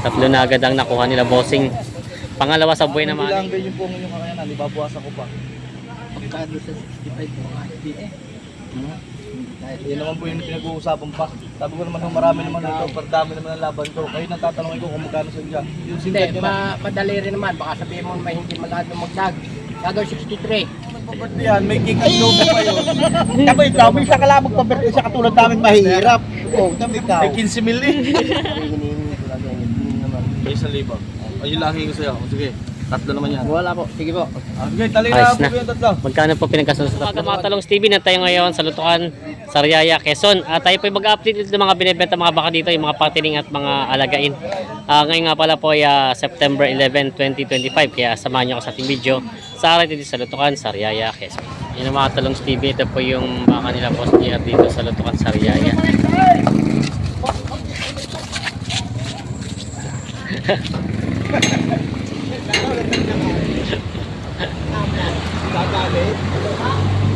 Tatlo na agad ang nakuha nila bossing. Pangalawa sa buhay Hindi naman. lang ganyan po ang inyong kakayanan, ibabawasan ko pa. Pagkado sa 65 mo nga, hindi eh. Hmm? Yan naman po yung pinag-uusapan pa. Sabi ko naman, marami naman ito, per dami naman ang laban ko. Kayo nang tatanungin ko kung magkano sa inyo. Yung Hindi, single nyo na. ma madali rin naman. Baka sabihin mo may hindi malahad ng magdag. Gagawin 63. Pabirthday yan, may cake and logo pa yun. Tapos ikaw, may isa ka lang magpabirthday sa katulad namin mahihirap. Oh, tapos ikaw. May 15 mil eh ko lang yan. Hindi naman. May isang libo. Ayun lang hingi ko sa'yo. O, Sige, tatlo naman yan. Wala po. Sige po. Ah, Sige, tali Ayos na na. po yung tatlo. Magkano po pinagkasunod sa tatlo? Mga talong Stevie na tayo ngayon sa Lutukan, Sariaya, Quezon. At tayo po ay mag-update ng mga binibenta mga baka dito, yung mga patining at mga alagain. Ah, ngayon nga pala po ay ah, September 11, 2025. Kaya samahan niyo ako sa ating video sa araw dito sa Lutukan, Sariaya, Quezon. Yun ang mga talong Stevie. Ito po yung baka nila JR dito sa Lutukan, Sariaya.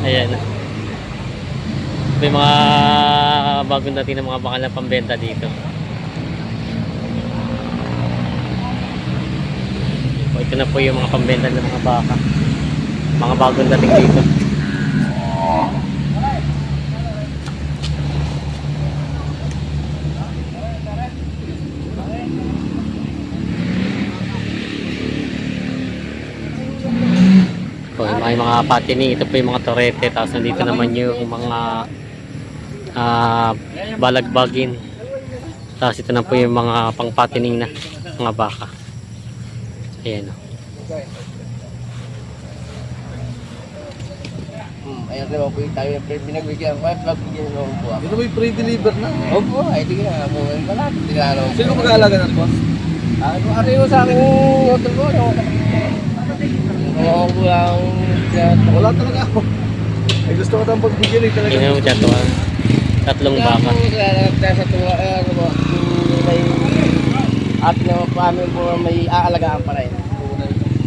Ayan. May mga bagong dating ng mga bakal na pambenta dito. O, ito na po yung mga pambenta ng mga baka. Mga bagong dating dito. Po, yung mga, yung mga patining, ito po yung mga torete, tapos nandito naman yung mga ah, balagbagin. Tapos ito na po yung mga pangpatining na mga baka. Ayan o. Hmm, ayan naman po yung tayo yung pinagbigyan ko. Pagbigyan ko po ako. Ito may pre-deliver na. Opo, ay di nga po. Ang pala. Ano. Sino mag-aalaga na boss? Ano, ano yung sa akin hotel ko? Ano? Oo, ko lang. Wala talaga ako. Ay gusto ko tayong pagbigyan eh talaga. Yun yung dyan to, ah. Tatlong baka. Kaya sa tuwa, eh, ano po, yung may at po amin po may aalagaan pa rin.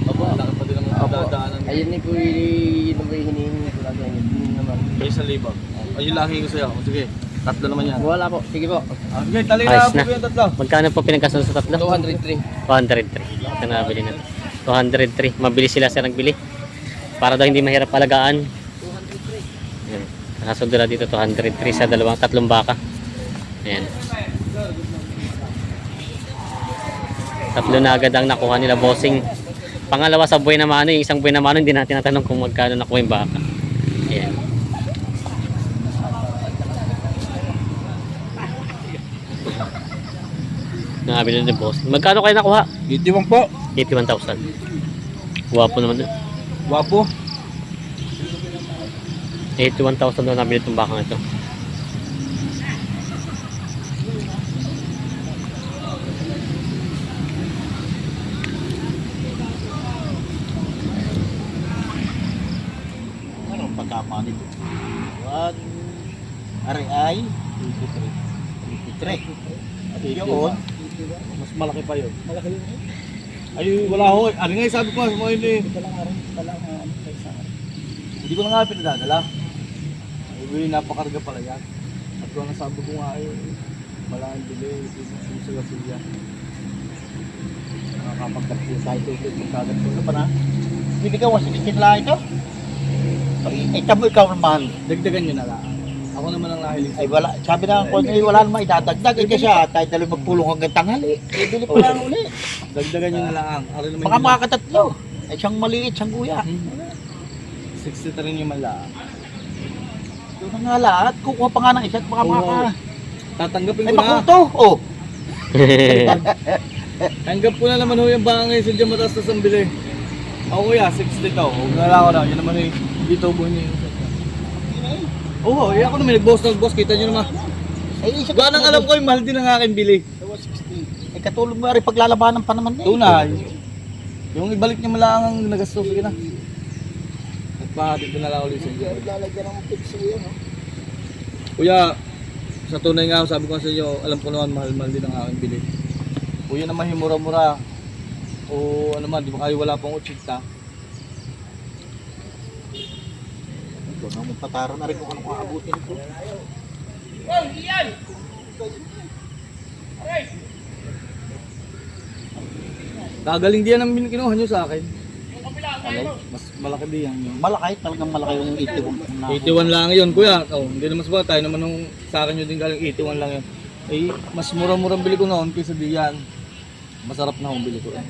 Opo, laki pa din dadaanan. Ayun ni po yung hinihingi ko lang. Hindi naman. May isang libo. Ayun hingi ko sa'yo. Sige, tatlo naman yan. Wala po. Sige po. Ah, Sige, tali na po na. yung tatlo. Magkano po pinagkasunod sa tatlo? 203. 203. Ito na nabili na. 203. Mabili sila sa nagbili. Para daw hindi mahirap alagaan. Ayan. Nakasundo na dito 203 sa dalawang tatlong baka. Ayan. Tatlo na agad ang nakuha nila bossing. Pangalawa sa buhay na mano, yung isang buhay na mano, hindi natin natanong kung magkano nakuha yung baka. Ayan. Nakabili na boss. Magkano kayo nakuha? Itiwang po. 81,000. Guwapo naman. Wapo. 81,000 daw nabili itong bakang ito. Anong pagkama nito? One, ari ay, 23. 23. Yun, Mas malaki pa yun. Malaki yun Ay, wala ho. Ano nga sabi ko, mo yun eh. Hindi ko na nga pinadadala. Ay, really, napakarga pala yan. At kung ang sabi ko nga ay, wala ang delay, yung sa gasolya. nakakapagkakil tayo ito ito yung kagat ko. Ano pa na? Hindi ka wasi kitin lang ito. Tamo ikaw naman. Dagdagan nyo na lang. Ako naman ang nahiling Ay wala, sabi na ko ay wala naman idadagdag. Ay kasi ah, tayo dali magpulong hanggang tanghali. Eh, bili pa lang uli. Dagdagan nyo na lang. Ano naman Mga yung- mga katatlo. Ay siyang maliit, siyang guya. Hmm. 60 rin yung mala. Doon na nga lahat. Kukuha pa nga ng isa at baka Oo. maka... Tatanggapin Ay ko na. makuto. Oh. Tanggap ko na naman ho yung bangay sa dyan mataas na sambili. Ako kuya, 60 to. Huwag na lang ako na. Yan naman eh. Dito buhay niya yung Oo, eh, ako naman nag-boss nag-boss. Kita nyo naman. Ay isa Gano'ng alam ko yung mahal din ang aking bili. Ay katulog mo rin paglalabanan pa naman eh. Tunay. Yung ibalik niya malang ang nagastos. Sige na. Nagpahatid ko na lang ulit sa inyo. Lalagyan ng pixel yan. oh. Kuya, sa tunay nga sabi ko sa inyo, alam ko naman mahal-mahal din ang aking bili. Kuya naman yung mura-mura. O ano man, di ba kayo wala pang 80? Ito na magpatara na rin kung anong aabutin ito. Kagaling diyan ang kinuha nyo sa akin. Alay. Mas malaki diyan yun. Malaki, talagang malaki yung 81 na. 81 lang yun, kuya. Oh, hindi naman sa tayo naman nung sa akin yun din galing 81 lang yun. Eh, mas mura-murang bili ko noon kaysa diyan. Masarap na akong bili ko. Eh.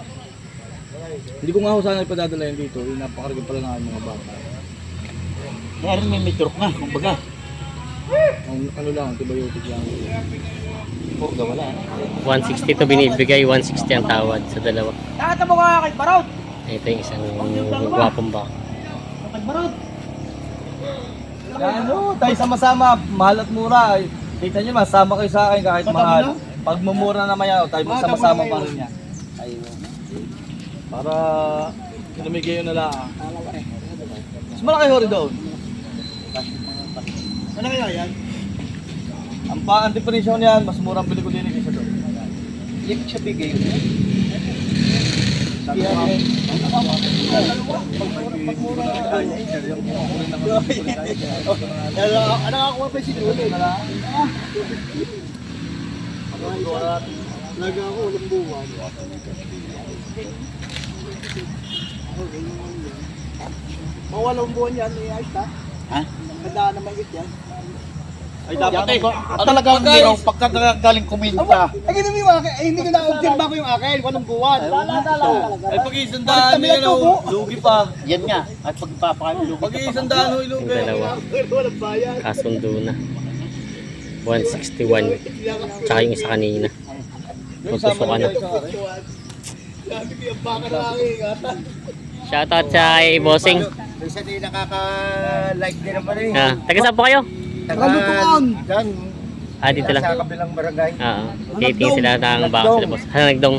Hindi ko nga ako sana ipadadala yun dito. Eh, napakarga pala ng mga bata. Kaya rin may mitrok na, kumbaga. Ang, ano lang, antibiotic lang. Purga wala. 160 to binibigay, 160 ang tawad sa dalawa. Nakata mo ka kay Barot! Ito yung isang gwapong baka. Ano, tayo sama-sama, mahal at mura. Kita nyo, masama kayo sa akin kahit mahal. Pag mumura naman yan, tayo magsama-sama pa rin yan. Ayun. Para kinamigay yun na lang. Mas malaki ho rin doon. Ano kaya yan? Ang pa ang definition niyan, mas murang bili ko din kaysa doon. Hindi siya bigay. Ano ako pa si Dulo? Laga ako, walang buwan. Mawalang buwan yan, ayos ta. Ha? Ganda na may yan. Ay dapat eh. At talagang guys? hindi raw pagkagaling kuminta. Ay, hindi mo akin. Ay, hindi ko na-observe ako yung akin. Walang buwan. Wala talaga. Ay pag isandaan nyo yan, oh, lugi pa. Yan nga. At pagpapakain Pag isandaan ho, Yung ilugi. dalawa. Kasundo na. 161. Tsaka yung isa kanina. Magsusuka na. Shoutout sa kay Bossing. Isa din nakaka-like din naman eh. Ah, taga saan po kayo? Taga-lutuan. Diyan. Ah, dito lang. Sa kabilang barangay. Oo. Titingin sila ng baka sila boss. Ah, nagdong.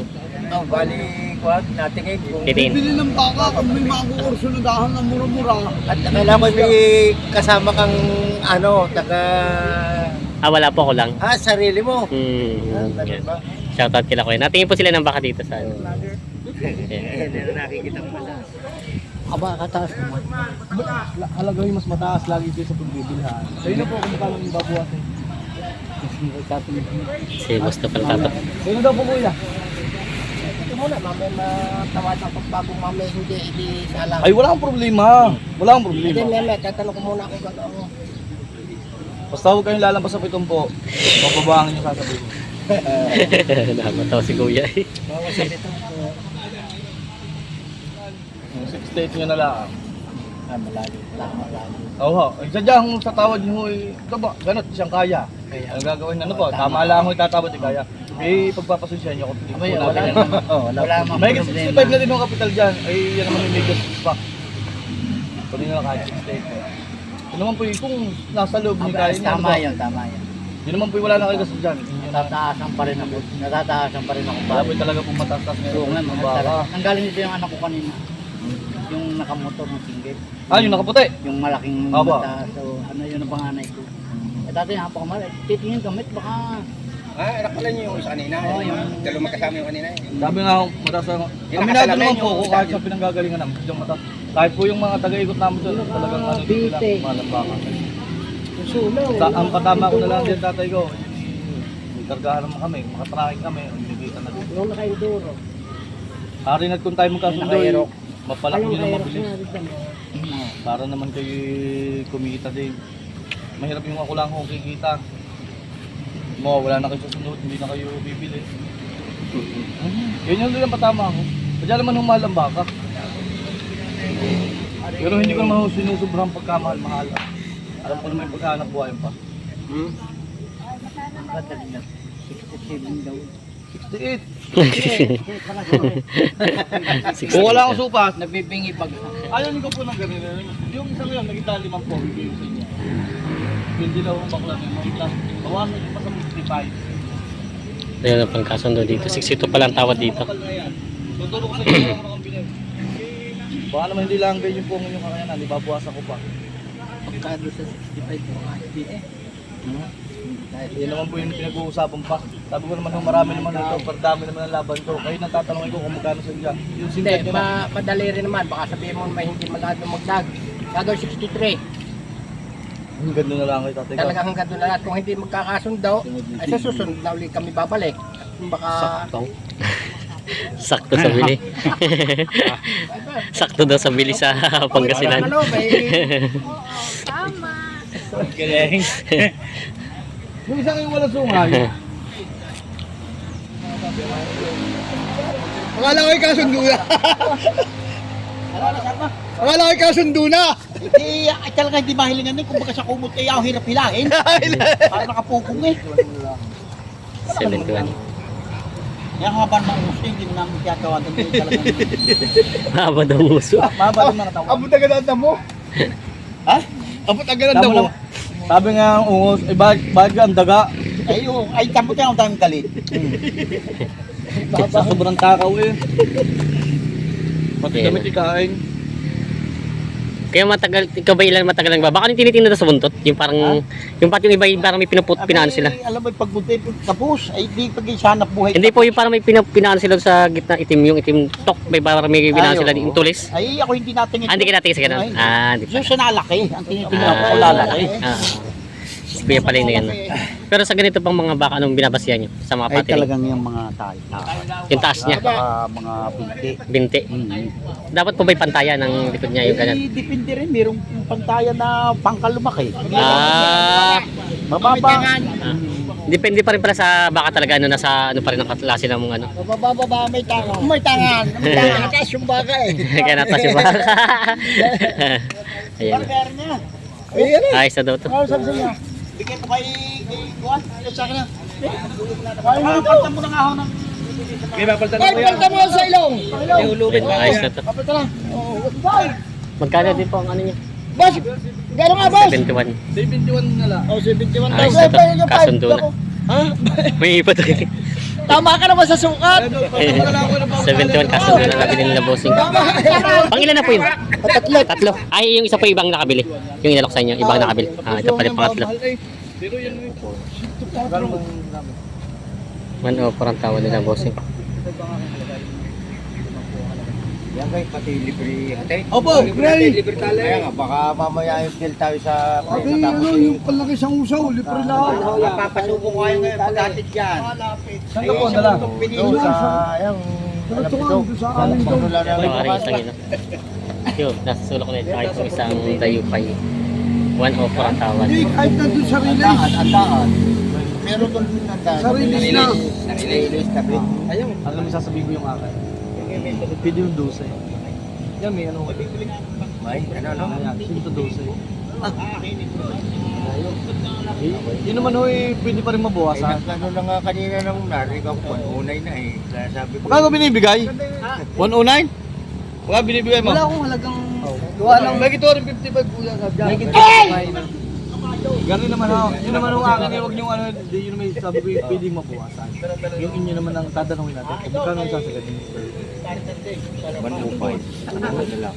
Oh, bali, kuwag, natingin kung... Titingin. Bili ng baka kung may makukurso na dahan ng mura-mura. At kailangan may kasama kang ano, taga... Ah, wala po ako lang. Ah, sarili mo. Hmm. Ah, yan. Shoutout kila kuya. Natingin po sila ng baka dito sa ano. Hindi na nakikita mo pala. Aba, kataas naman. Halaga yung mas mataas lagi kayo sa pagbibilhan. Sa'yo na po kung magkano yung babuhatin. Si boss na pala tato. Na daw po kuya. Ito muna, mamaya matawad ang pagbagong mamaya hindi, hindi sa alam. Ay, wala kang problema. Wala kang Hindi, problema. meme, tatanong ko muna kung gano'n. Basta huwag kayong lalabas sa pitong po. Papabangan yung sasabihin. Nakakatawa si kuya eh. Yung 68 nyo na lang. Ah, malalim. Wala, malalim. Oo, eh, sadyang sa tawad nyo, eh, ito ba, ganot, siyang kaya. Ang gagawin, ano po, tama lang ako itatawad yung kaya. Eh, pagpapasensya nyo, kung Abay, wala naman. Wala naman May problema. 65 na din yung kapital dyan. Ay, yan naman yung biggest back. Pwede na kahit 68. Yun naman po yung kung nasa loob ni kaya ano Tama ba? yun, tama yun. Yun naman po yung wala na kayo dyan. Natataasan pa rin ako. Natataasan pa rin ako. Wala po talaga pong mataas-taas Oo ngayon. nga, Ang mga baka. talaga. Nanggaling dito yung anak ko kanina. Yung nakamotor ng single. Ah, yung nakaputi. Yung malaking Aba. mata. So, ano yun ang panganay ko. Eh, dati napakamali. Titingin gamit, baka... Ah, anak pala niyo yung isa kanina. Oo, yung... Dalawa magkasama yung kanina eh. Sabi nga, mataas na. Yung Aminado nakasalamin naman po yung kung kahit sa pinanggagalingan namin. Yung mataas. Kahit po yung mga taga-ikot namin doon, talagang ano din sila, Bite. Yung sulaw. Sa, ang katama ko na lang din tatay ko, may kargahan naman kami, makatracking kami, hindi na din. Yung naka-enduro. Hari na kung tayo magkasundo, eh, Naka-aerox. Mapalaki nyo na mabilis. ko. Para naman kayo kumita din. Mahirap yung ako lang kung kikita. Mo, wala na kayo sa sunod, hindi na kayo bibili. Yun yung din ang patama ko. Kaya naman humahal ang baka. Pero hindi ko naman sinusobrang pagkamahal-mahal. Alam ko naman yung pagkahanap buhay pa. Hmm? Ang ganda nila. 67 daw. 68. Kung wala akong supas, Nabibingi pag... ayaw ko po ng ganito. Yung isang yun, naging limang po. Yung dilaw ang bakla niya, mga plus, bawasan niyo pa sa 55. Ayun ang pangkasundo dito. 62 pa lang tawad dito. Na sa inyo kung ano ang bilhin. Baka naman hindi lang ganyan po ang inyong kakayanan, di babawasan ko pa. Pagkado sa 65 mo, hindi eh. Yun naman po yung pinag-uusapan pa. Sabi ko naman, marami naman ito, pero dami naman ang laban ko. Kayo nang tatanungin ko kung magkano sa inyo. Yung Hindi, nyo na. ma madali rin naman. Baka sabihin mo may hindi magado magdag. Gagawin 63. Ang ganda na lang kayo, tatay. Talaga hanggang doon na lahat. Kung hindi magkakasundo, ay sa susunod na ulit kami babalik. At Baka Sakto sa bili. Sakto daw sa bili sa Pangasinan. Ano, may... Galing. Yung isang yung walang sungay. Akala ko ikasundo na. Akala ko ikasundo na. Hindi, ay talaga hindi mahilingan eh. Kung baka sa kumot kaya ako hirap hilahin. Para nakapukong eh. 71. Kaya nga ba naman uso, hindi mo namin. Hindi talaga. Haba daw nguso. Maba din mga tawa. Abot agad ang mo. Ha? Abot agad ang Tama mo. lang. Sabi nga ang ungos, eh bag, bag ang daga. Ay, oh, ay, tapos kaya ang daming galit. Sa sobrang takaw eh. Pati damit ikain. Kaya matagal, ikaw ba ilan matagal lang ba? Baka yung tinitingnan na sa buntot? Yung parang, yung pati yung iba yung parang may pinuput, pinaan sila. Alam mo, pag bunti, tapos, ay di pag sanap buhay. Hindi po yung parang may pinap, pinaan sila sa gitna itim, yung itim tok, may parang may pinaan Ay, sila, yung tulis. Ay, ako hindi natingin. Ah, hindi ka natingin sa ganun? Ay, Ah, di Yung sa nalaki, ang tinitingnan ko, Ah, lalaki. Ah. Kuya pala yun na yan. Pero sa ganito pang mga baka, anong binabasihan nyo? Sa mga Ay, patiling? talagang yung mga tayo. Yung taas niya, Saka mga binti. binti. Dapat po ba'y pantayan ng likod niya yung ganun? Ay, depende rin. Mayroong pantayan na pangkalumaki. Ah, Mababa. ah. Depende pa rin pala sa baka talaga, ano, nasa ano pa rin ang klase ng mga ano. Mababa, may tangan. May tangan. May tangan. Taas yung baga eh. Kaya natas yung baka. Ayan. Pagkar niya. Ayos na daw to. Ano sabi sa inyo? Bigyan ko kay Juan. Ano sa akin na? Ay, palta mo na nga ako ng... May mapaltan Ay, palta mo sa ilong! Ayos na to. Lang. Oh! Magkano din po ang ano niya? Boss! Gano'n nga, boss? 71. 71 na lang. Oh, 71 Ayos daw. na to. Kasundo na. Ha? May iba to. Tama ka naman sa sukat! 71 kasundo na nabili nila bossing. Pang ilan na po yun? Tatlo. Tatlo. Ay, yung isa po ibang nakabili. Yung inalok sa inyo, ibang nakabili. Ah, ito pala pangatlo. Pero yan mo ito. 1 o parang tawa nila bossing. Yan kayo pati libre ate. Opo, Gray. Libre tali. Kaya nga, baka mamaya yung deal tayo sa tapos ano, yung palaki siyang usaw, libre lahat. Papasubo ko kayo ngayon pagkatid dyan. Saan ka po dala? Doon sa, yung, ito, sa amin doon. Ito ang isang ino. Yun, nasa sulok na ito. Kahit yung isang dayupay. 1 o parang tawa. Kahit na doon sa Andaan, andaan. Meron doon din andaan. Sa release na. Release na. Ayaw. Alam mo, sasabihin ko yung akin. Pwede yung 12. Yan, may ano. May, ano, no? Ayan, 112. Yun naman ho, eh, pwede pa rin mabawasan. nag- ano na nga kanina nung narinig ako, unay na eh. Kaya sabi ko, Magkano binibigay? 109? Wala binibigay mo? Wala akong halagang... Gawa lang. May ito rin 55 kuya sa dyan. May ito Ganun naman ho. Yun naman ho akin. eh, Huwag niyong ano, di, yun naman sabi ko yung pwedeng mabawasan. Yung inyo naman ang tatanungin natin. Kung magkano ang sasagadin mo? 105. Ano na lang.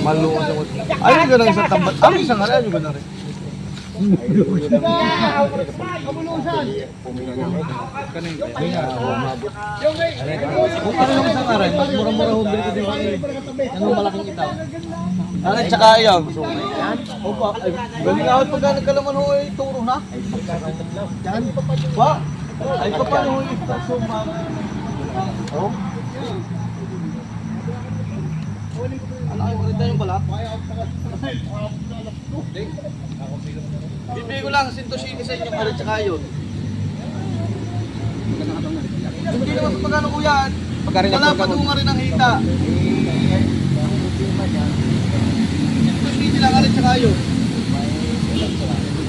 Maluwas ako. Ayaw ko ng isang tambat. Ano isang hali? Ayaw ko na rin. Ano yung isang aray, mas mura-mura ho ko din anong malaking itaw. Aray, tsaka ayaw. Opa, ay, galing ako pagka nagkalaman ho ay turo na. Yan. Ba? Ay, pa paano ho yung itaw suma? Oh? Ano kayo ulit yung balat? Bibigay ko lang, sintoshini sa inyo, aray, tsaka yun. Hindi naman sa pagkano kuya. Wala pa doon nga rin ang hita. Ito hindi lang rin tsaka yun.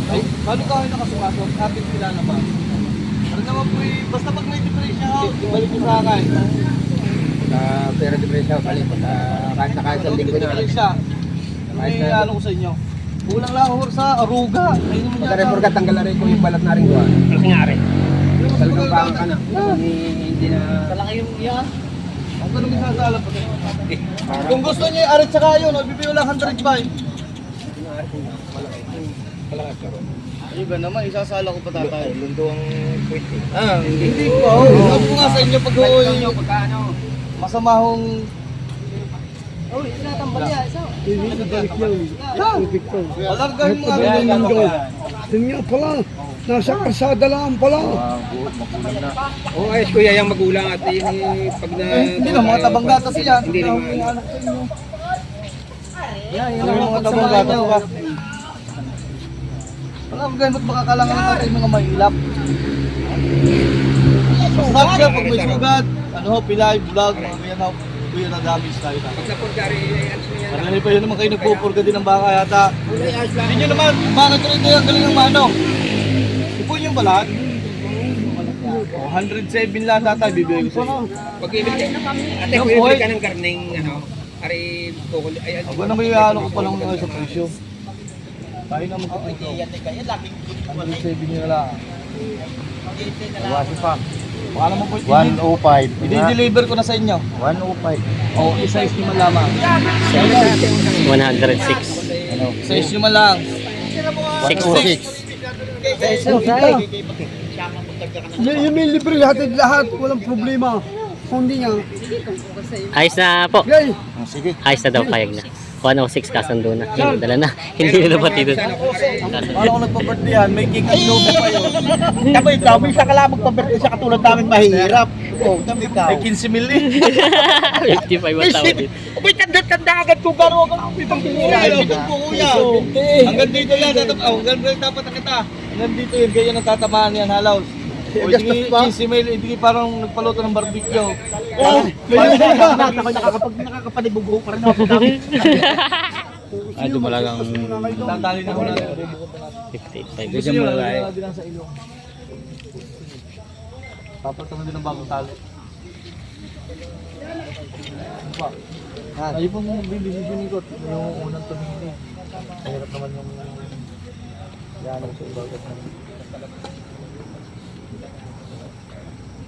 Ay, paano ka kayo nakasukaso? Atin sila naman. Ano naman po eh, basta pag may difference siya, oh, balik ko sa akin. Sa pera de presyo, kalipat. ah, Kahit na kahit sa linggo na. siya. May ano ko sa inyo. Kulang lang ako sa aruga. Ayun naman Pagka report tanggal na rin ko yung balat na rin ko. ah. Ang nga rin. Talagang ka na. Hindi na. Talaki yung yan. Ang ganun yung sasala pa. Kung gusto niyo yung arit saka yun, ibibigay ko lang 105. Ayun ba naman, isasala ko pa tatay. Lundo ang quit eh. Ah, hindi ko. Sabi ko nga sa inyo pag huwi nyo. Pagkano? Masama hong... Oh, tinatambal niya. Isa. Yan. Alargahin mo rin yung mundo. Yun nga pala, nasa kalsada lang pala. Ah, buot, makulang na. Oo, ayos kuya, yung magulang at yung eh, pag na... Eh, hindi na, mga tabang gatas yan. Hindi sa inyo. Yan, yan ang mga tabang gatas ba? Wala, ganyan ba't makakalangan natin yung mga mahilap? Masarap siya pag may sugat. Ano ho, pilay, vlog, mga ganyan ho. Kuya na damage tayo na. Pag napurgari, ano niya. Marami pa yun naman kayo nagpupurga din ng baka yata. Hindi nyo naman, bakit rin kayo ang galing ng manong? Ipon yung balat. Oh, 107 lang tatay, bibigay ko sa iyo. Pag ibig ate, Yung kung ibig buhay. ka ng karning, ano, ari, kukul, ay, ay, Ako na may ano ko pa lang ngayon sa presyo. Tayo naman sa presyo. 107 nyo na lang. Bawasin pa. Baka naman po, 105. i-deliver ko na sa inyo. 105. O, oh, isa-is nyo man lamang. 106. Isa-is nyo man lang. 6 Yung, yung may libre hatid lahat, walang problema. Kung hindi nga, Ayos na po. gay, Sige. Ayos na daw, payag na. 106 kasando na. Yung dala na. Hindi na pati doon. Paano kung nagpa-birthday yan, may cake at logo pa yun. Tapos ikaw, may isa ka lang magpaberte sa katulad namin mahihirap. Oo, oh, ikaw. May 15 mil eh. 55 ang tawad dito. May tanda-tanda agad kung gano'n ang itong Kuya, po kuya. Hanggang dito yan, dapat, oh, hanggang dito dapat na kita. Hanggang dito yun, ganyan ang tatamaan yan, halaws. O, hindi? 15 mil, hindi parang nagpaluto ng barbecue. Oh, may nakakapag nakakapag nakakapanibugo pa rin ako. Ito malagang... Tatali na ko na. 55. Gusto nyo, lang sa ilong. Papatama din ng bagong tali. Ayun po yung bibisinin ko. Yung unang tumingin. Mahirap naman yung... Yan sa ibagat na.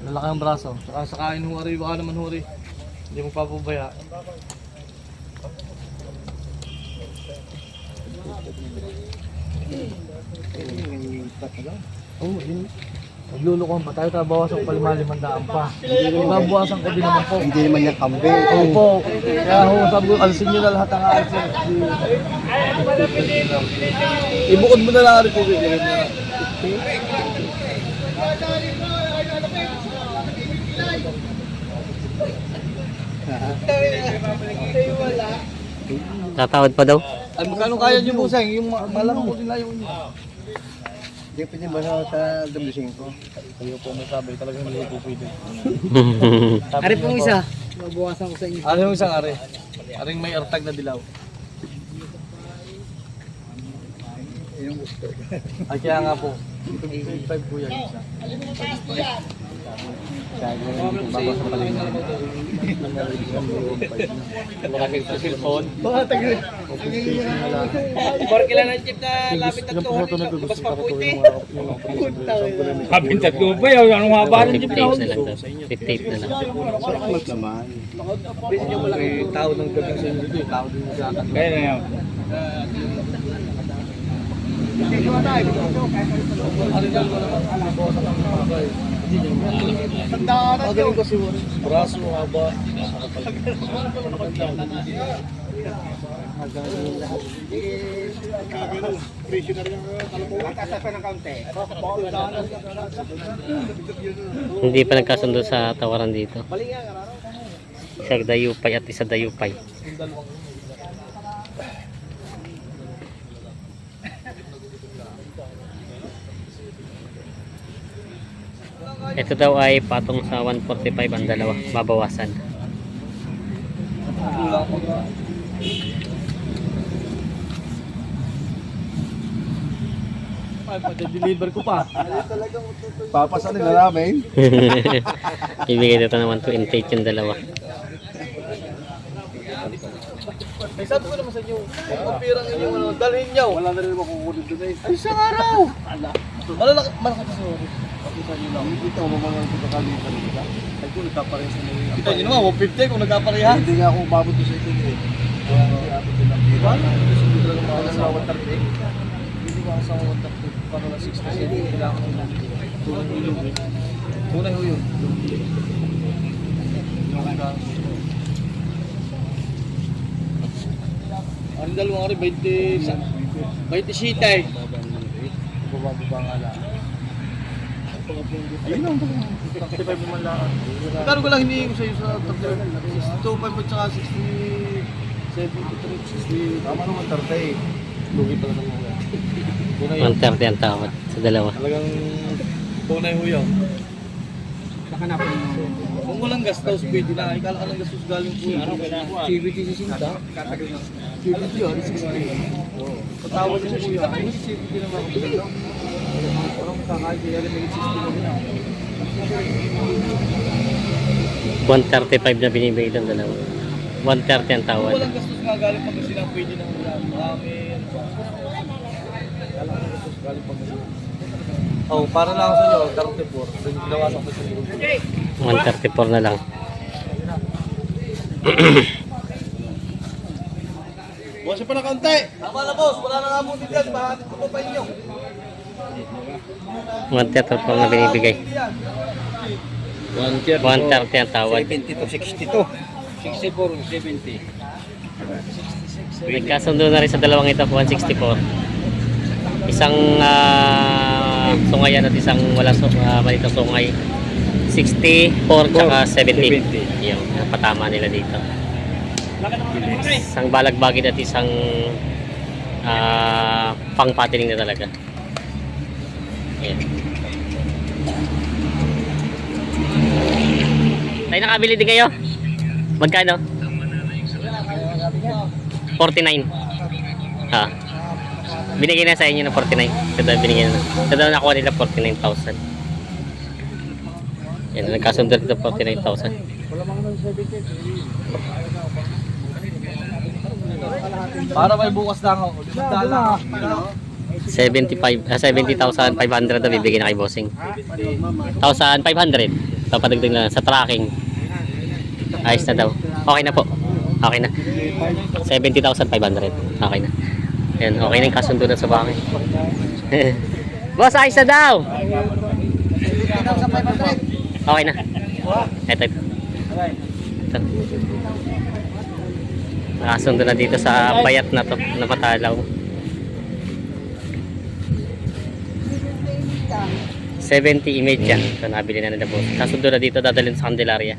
Lalaki ang braso. Saka sakain huri, baka naman huri. Hindi mo papabaya. Oo, oh, yun. Maglulukuhan pa tayo, bawasan ko lima limandaan pa. Babawasan ko din naman po. Hindi naman yung kambe. Opo. Kaya ho, sabi ko, alisin nyo na lahat ang ayos. Ibukod mo na lang rin po. Ilagay mo na. Tatawad pa daw. Ay, magkano kaya nyo po, Seng? Yung ma- malamang ko nila yung... Hindi pwede ba sa W5 ko? Kayo po may sabi, talagang hindi po pwede. Ari pong isa. Mabawasan ko sa inyo. Ano yung isang are? Aring may artag na dilaw. Ay, kaya nga po. 25 po yan isa. Malaking sa cellphone. Porque lang ang jeep na lapit at tuhod. Bas pa puti. Kapintat ko ba? Anong haba ng jeep 58 na lang daw. 58 na lang. Salamat naman. May tao ng gabi sa inyo dito. eh. Tao din sa akin. Kaya na yan. Magaling ko si Warren. Braso, haba. Hindi pa nagkasundo sa tawaran dito. Isa dayupay at isa dayupay. Ito daw ay patong sa 145 ang dalawa. Babawasan. Ay, pati-deliver ko pa. Papasan nila namin. Ibigay dito naman to intake yung dalawa. Ay, sabi ko naman sa inyo, kung kapirang inyong ano, dalhin nyo. Wala na rin makukulit doon eh. Ay, isang araw! Malalaki, malaki pa sorry. Pakita nyo lang. Dito mo mga pagkakalitan nila. Ay, kung nagkapareha sa mga. Kita nyo naman, 150 kung nagkapareha. Hindi nga ako umabot sa ito eh. Diba? Hindi talaga makakasama 130. Hindi makakasama 130. Para lang 60 cent. Kailangan ko lang. Tunay ho yun. Tunay ho yun. Ang dalawang rin, 20 sa... 20 sita eh. bababa nga lang. Ayun lang. 65 naman lang. Pero ko lang hinihingi ko sa iyo sa 32, 5 at saka 60, 73, 60. Tama naman 30. Lugi pa naman mo. Tunay yun. 130 ang tawad sa dalawa. Talagang tunay ho yun. Kung walang gastos, pwede na. Ikala ka lang gastos galing po yun. CBT si Sinta. CBT yun, 60. Patawad niyo po yan. CBT naman ako. Parang kakain, kaya rin may 60 na din ako. 135 na binibigay ng dalawa. 130 ang tawad. walang gastos nga galing pag sila, pwede ulan. Marami. gastos galing pag Oh, para lang sa inyo, 34. Then ginawasan ko sa inyo. 134 na lang. Buwasan pa na kaunti. Tama na boss, wala na nga po dito yan. Bahatid ko pa inyo. 134 na binibigay. 130 ang tawad. 70 to 62. 64, 70. Nagkasundo na rin sa dalawang ito, 164. Isang ah, sungayan at isang wala uh, malitong sungay. 64 tsaka 70. Yung patama nila dito. Isang balagbagin at isang ah, pang-patining na talaga. Ayan. Tayo nakabili din kayo? Magkano? 49. Ha. Binigay na sa inyo ng 49. Kada binigay na. Kada nakuha nila 49,000. Yan, nagkasundo dito 49,000. Para may bukas lang ako. Limandaan lang ako. 75, ah, 70,500 na bibigyan kay bossing. 1,500. Papadagdag na sa tracking. Ayos na daw. Okay na po. Okay na. 70,500. Okay na. Yan, okay na yung kasundo na sa bahay. Boss, ayos na daw! Okay na. Ito, ito. Ito. Nakasundo na dito sa payat na to, na matalaw. 70 image yan. Ito, nabili na nila boss. Kasundo na dito, dadalhin sa Candelaria.